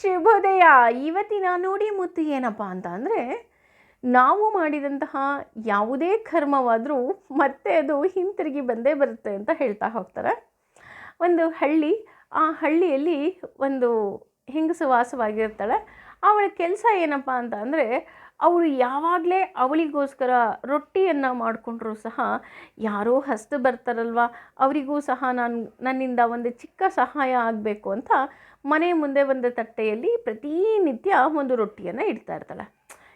ಶುಭೋದಯ ಇವತ್ತಿನ ನೋಡಿ ಮುತ್ತು ಏನಪ್ಪ ಅಂತ ಅಂದರೆ, ನಾವು ಮಾಡಿದಂತಹ ಯಾವುದೇ ಕರ್ಮವಾದರೂ ಮತ್ತೆ ಅದು ಹಿಂತಿರುಗಿ ಬಂದೇ ಬರುತ್ತೆ ಅಂತ ಹೇಳ್ತಾ ಹೋಗ್ತಾರೆ. ಒಂದು ಹಳ್ಳಿ, ಆ ಹಳ್ಳಿಯಲ್ಲಿ ಒಂದು ಹೆಂಗಸು ವಾಸವಾಗಿರ್ತಾಳೆ. ಅವಳ ಕೆಲಸ ಏನಪ್ಪ ಅಂತ ಅಂದರೆ, ಅವಳು ಯಾವಾಗಲೇ ಅವಳಿಗೋಸ್ಕರ ರೊಟ್ಟಿಯನ್ನು ಮಾಡಿಕೊಂಡ್ರೂ ಸಹ ಯಾರೋ ಹಸ್ತು ಬರ್ತಾರಲ್ವ, ಅವರಿಗೂ ಸಹ ನಾನು ನನ್ನಿಂದ ಒಂದು ಚಿಕ್ಕ ಸಹಾಯ ಆಗಬೇಕು ಅಂತ ಮನೆ ಮುಂದೆ ಒಂದು ತಟ್ಟೆಯಲ್ಲಿ ಪ್ರತಿನಿತ್ಯ ಒಂದು ರೊಟ್ಟಿಯನ್ನು ಇಡ್ತಾ ಇರ್ತಾಳೆ.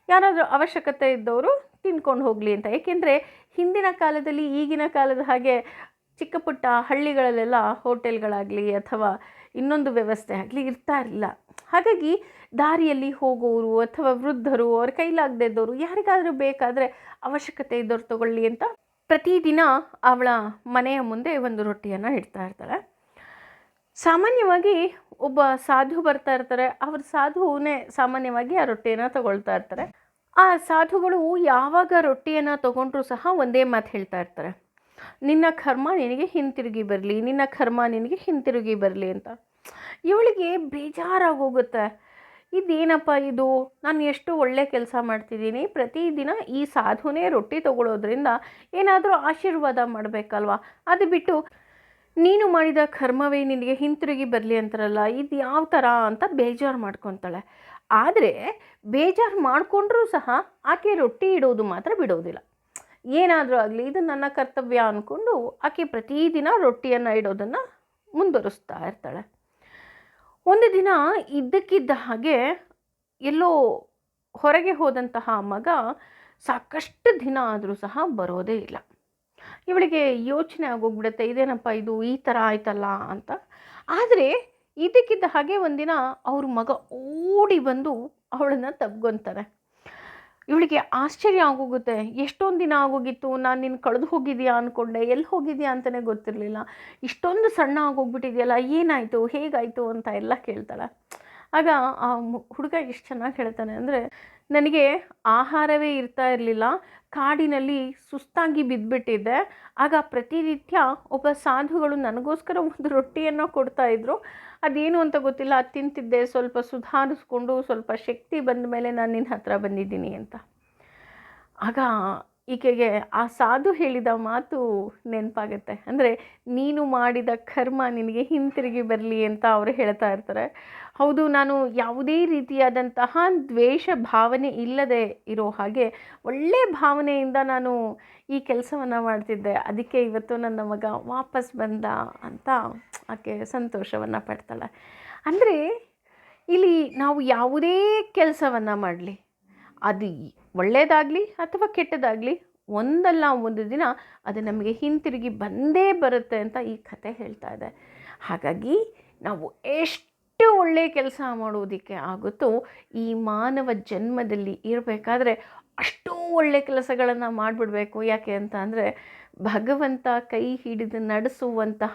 ಯಾರಾದರೂ ಅವಶ್ಯಕತೆ ಇದ್ದವರು ತಿನ್ಕೊಂಡು ಹೋಗಲಿ ಅಂತ. ಏಕೆಂದರೆ ಹಿಂದಿನ ಕಾಲದಲ್ಲಿ, ಈಗಿನ ಕಾಲದ ಹಾಗೆ ಚಿಕ್ಕ ಪುಟ್ಟ ಹಳ್ಳಿಗಳಲ್ಲೆಲ್ಲ ಹೋಟೆಲ್ಗಳಾಗಲಿ ಅಥವಾ ಇನ್ನೊಂದು ವ್ಯವಸ್ಥೆ ಆಗಲಿ ಇರ್ತಾ ಇರಲಿಲ್ಲ. ಹಾಗಾಗಿ ದಾರಿಯಲ್ಲಿ ಹೋಗೋರು ಅಥವಾ ವೃದ್ಧರು ಅವ್ರ ಕೈಲಾಗದೇ ಇದ್ದವರು ಯಾರಿಗಾದರೂ ಬೇಕಾದರೆ ಅವಶ್ಯಕತೆ ಇದ್ದವ್ರು ತಗೊಳ್ಳಿ ಅಂತ ಪ್ರತಿದಿನ ಅವಳ ಮನೆಯ ಮುಂದೆ ಒಂದು ರೊಟ್ಟಿಯನ್ನು ಇಡ್ತಾ ಇರ್ತಾಳೆ. ಸಾಮಾನ್ಯವಾಗಿ ಒಬ್ಬ ಸಾಧು ಬರ್ತಾ ಇರ್ತಾರೆ. ಅವ್ರ ಸಾಧುವೇ ಸಾಮಾನ್ಯವಾಗಿ ಆ ರೊಟ್ಟಿಯನ್ನು ತಗೊಳ್ತಾ ಇರ್ತಾರೆ. ಆ ಸಾಧುಗಳು ಯಾವಾಗ ರೊಟ್ಟಿಯನ್ನು ತಗೊಂಡ್ರೂ ಸಹ ಒಂದೇ ಮಾತು ಹೇಳ್ತಾ ಇರ್ತಾರೆ. ನಿನ್ನ ಕರ್ಮ ನಿನಗೆ ಹಿಂತಿರುಗಿ ಬರಲಿ, ನಿನ್ನ ಕರ್ಮ ನಿನಗೆ ಹಿಂತಿರುಗಿ ಬರಲಿ ಅಂತ. ಇವಳಿಗೆ ಬೇಜಾರಾಗೋಗುತ್ತೆ ಇದೇನಪ್ಪ ಇದು? ನಾನು ಎಷ್ಟು ಒಳ್ಳೆ ಕೆಲಸ ಮಾಡ್ತಿದ್ದೀನಿ. ಪ್ರತಿದಿನ ಈ ಸಾಧುನೇ ರೊಟ್ಟಿ ತಗೊಳ್ಳೋದ್ರಿಂದ ಏನಾದರೂ ಆಶೀರ್ವಾದ ಮಾಡಬೇಕಲ್ವಾ? ಅದು ಬಿಟ್ಟು ನೀನು ಮಾಡಿದ ಕರ್ಮವೇ ನಿನಗೆ ಹಿಂತಿರುಗಿ ಬರಲಿ ಅಂತಾರಲ್ಲ, ಇದು ಯಾವ ಥರ ಅಂತ ಬೇಜಾರು ಮಾಡ್ಕೊತಾಳೆ. ಆದರೆ ಬೇಜಾರು ಮಾಡಿಕೊಂಡ್ರೂ ಸಹ ಆಕೆ ರೊಟ್ಟಿ ಇಡೋದು ಮಾತ್ರ ಬಿಡೋದಿಲ್ಲ. ಏನಾದರೂ ಆಗಲಿ, ಇದು ನನ್ನ ಕರ್ತವ್ಯ ಅಂದ್ಕೊಂಡು ಆಕೆ ಪ್ರತಿದಿನ ರೊಟ್ಟಿಯನ್ನು ಇಡೋದನ್ನು ಮುಂದುವರಿಸ್ತಾ ಇರ್ತಾಳೆ. ಒಂದು ದಿನ ಇದ್ದಕ್ಕಿದ್ದ ಹಾಗೆ ಎಲ್ಲೋ ಹೊರಗೆ ಹೋದಂತಹ ಮಗ ಸಾಕಷ್ಟು ದಿನ ಆದರೂ ಸಹ ಬರೋದೇ ಇಲ್ಲ. ಇವಳಿಗೆ ಯೋಚನೆ ಆಗೋಗ್ಬಿಡುತ್ತೆ, ಇದೇನಪ್ಪ ಇದು? ಈ ಥರ ಆಯ್ತಲ್ಲ? ಅಂತ. ಆದರೆ ಇದಕ್ಕಿದ್ದ ಹಾಗೆ ಒಂದಿನ ಅವ್ರ ಮಗ ಓಡಿ ಬಂದು ಅವಳನ್ನು ತಬ್ಕೊಂತಾನೆ. ಇವಳಿಗೆ ಆಶ್ಚರ್ಯ ಆಗೋಗುತ್ತೆ, ಎಷ್ಟೊಂದು ದಿನ ಆಗೋಗಿತ್ತು? ನಾನು ನಿನ್ನ ಕಳೆದು ಹೋಗಿದ್ಯಾ ಅಂದ್ಕೊಂಡೆ ಎಲ್ಲಿ ಹೋಗಿದ್ಯಾ ಅಂತಲೇ ಗೊತ್ತಿರಲಿಲ್ಲ. ಇಷ್ಟೊಂದು ಸಣ್ಣ ಆಗೋಗ್ಬಿಟ್ಟಿದೆಯಲ್ಲ, ಏನಾಯಿತು? ಹೇಗಾಯಿತು? ಅಂತ ಎಲ್ಲ ಕೇಳ್ತಾಳೆ. ಆಗ ಆ ಹುಡುಗ ಎಷ್ಟು ಚೆನ್ನಾಗಿ ಹೇಳ್ತಾನೆ ಅಂದರೆ, ನನಗೆ ಆಹಾರವೇ ಇರ್ತಾ ಇರಲಿಲ್ಲ, ಕಾಡಿನಲ್ಲಿ ಸುಸ್ತಾಗಿ ಬಿದ್ದುಬಿಟ್ಟಿದ್ದೆ ಆಗ ಪ್ರತಿನಿತ್ಯ ಒಬ್ಬ ಸಾಧುಗಳು ನನಗೋಸ್ಕರ ಒಂದು ರೊಟ್ಟಿಯನ್ನು ಕೊಡ್ತಾ ಇದ್ರು. ಅದೇನು ಅಂತ ಗೊತ್ತಿಲ್ಲ, ಅದು ತಿಂತಿದ್ದೆ, ಸ್ವಲ್ಪ ಸುಧಾರಿಸ್ಕೊಂಡು ಸ್ವಲ್ಪ ಶಕ್ತಿ ಬಂದ ಮೇಲೆ ನಾನು ನಿನ್ನ ಹತ್ರ ಬಂದಿದ್ದೀನಿ ಅಂತ. ಆಗ ಈಕೆಗೆ ಆ ಸಾಧು ಹೇಳಿದ ಮಾತು ನೆನಪಾಗುತ್ತೆ. ಅಂದರೆ ನೀನು ಮಾಡಿದ ಕರ್ಮ ನಿನಗೆ ಹಿಂತಿರುಗಿ ಬರಲಿ ಅಂತ ಅವರು ಹೇಳ್ತಾ ಇರ್ತಾರೆ. ಹೌದು, ನಾನು ಯಾವುದೇ ರೀತಿಯಾದಂತಹ ದ್ವೇಷ ಭಾವನೆ ಇಲ್ಲದೆ ಇರೋ ಹಾಗೆ ಒಳ್ಳೆಯ ಭಾವನೆಯಿಂದ ನಾನು ಈ ಕೆಲಸವನ್ನು ಮಾಡ್ತಿದ್ದೆ. ಅದಕ್ಕೆ ಇವತ್ತು ನನ್ನ ಮಗ ವಾಪಸ್ ಬಂದ ಅಂತ ಆಕೆ ಸಂತೋಷವನ್ನು ಪಡ್ತಾಳೆ. ಅಂದರೆ ಇಲ್ಲಿ ನಾವು ಯಾವುದೇ ಕೆಲಸವನ್ನು ಮಾಡಲಿ, ಅದು ಒಳ್ಳೆಯದಾಗಲಿ ಅಥವಾ ಕೆಟ್ಟದಾಗಲಿ ಒಂದಲ್ಲ ಒಂದು ದಿನ ಅದು ನಮಗೆ ಹಿಂತಿರುಗಿ ಬಂದೇ ಬರುತ್ತೆ ಅಂತ ಈ ಕತೆ ಹೇಳ್ತಾ ಇದೆ. ಹಾಗಾಗಿ ನಾವು ಎಷ್ಟು ಒಳ್ಳೆಯ ಕೆಲಸ ಮಾಡುವುದಕ್ಕೆ ಆಗುತ್ತೋ ಈ ಮಾನವ ಜನ್ಮದಲ್ಲಿ ಇರಬೇಕಾದ್ರೆ ಅಷ್ಟೂ ಒಳ್ಳೆಯ ಕೆಲಸಗಳನ್ನು ಮಾಡಿಬಿಡಬೇಕು. ಯಾಕೆ ಅಂತ ಅಂದರೆ ಭಗವಂತ ಕೈ ಹಿಡಿದು ನಡೆಸುವಂತಹ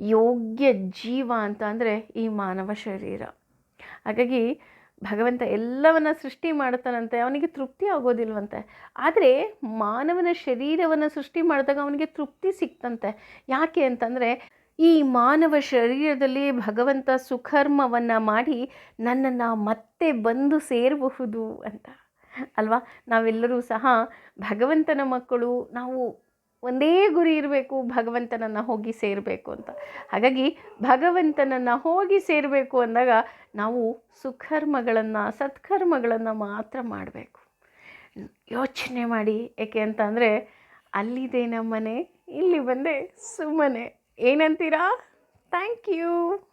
ಯೋಗ್ಯ ಜೀವ ಅಂತ ಅಂದರೆ ಈ ಮಾನವ ಶರೀರ. ಹಾಗಾಗಿ ಭಗವಂತ ಎಲ್ಲವನ್ನ ಸೃಷ್ಟಿ ಮಾಡ್ತಾನಂತೆ ಅವನಿಗೆ ತೃಪ್ತಿ ಆಗೋದಿಲ್ವಂತೆ. ಆದರೆ ಮಾನವನ ಶರೀರವನ್ನು ಸೃಷ್ಟಿ ಮಾಡಿದಾಗ ಅವನಿಗೆ ತೃಪ್ತಿ ಸಿಕ್ತಂತೆ. ಯಾಕೆ ಅಂತಂದರೆ, ಈ ಮಾನವ ಶರೀರದಲ್ಲಿ ಭಗವಂತ ಸುಕರ್ಮವನ್ನು ಮಾಡಿ ನನ್ನನ್ನು ಮತ್ತೆ ಬಂದು ಸೇರಬಹುದು ಅಂತ. ಅಲ್ವಾ? ನಾವೆಲ್ಲರೂ ಸಹ ಭಗವಂತನ ಮಕ್ಕಳು, ನಾವು ಒಂದೇ ಗುರಿ ಇರಬೇಕು, ಭಗವಂತನನ್ನು ಹೋಗಿ ಸೇರಬೇಕು ಅಂತ. ಹಾಗಾಗಿ ಭಗವಂತನನ್ನು ಹೋಗಿ ಸೇರಬೇಕು ಅಂದಾಗ ನಾವು ಸುಕರ್ಮಗಳನ್ನು, ಸತ್ಕರ್ಮಗಳನ್ನು ಮಾತ್ರ ಮಾಡಬೇಕು. ಯೋಚನೆ ಮಾಡಿ, ಏಕೆ ಅಂತ ಅಂದರೆ ಅಲ್ಲಿದೆ ನಮ್ಮನೆ, ಇಲ್ಲಿ ಬಂದೆ ಸುಮ್ಮನೆ. ಏನಂತೀರಾ? Thank you.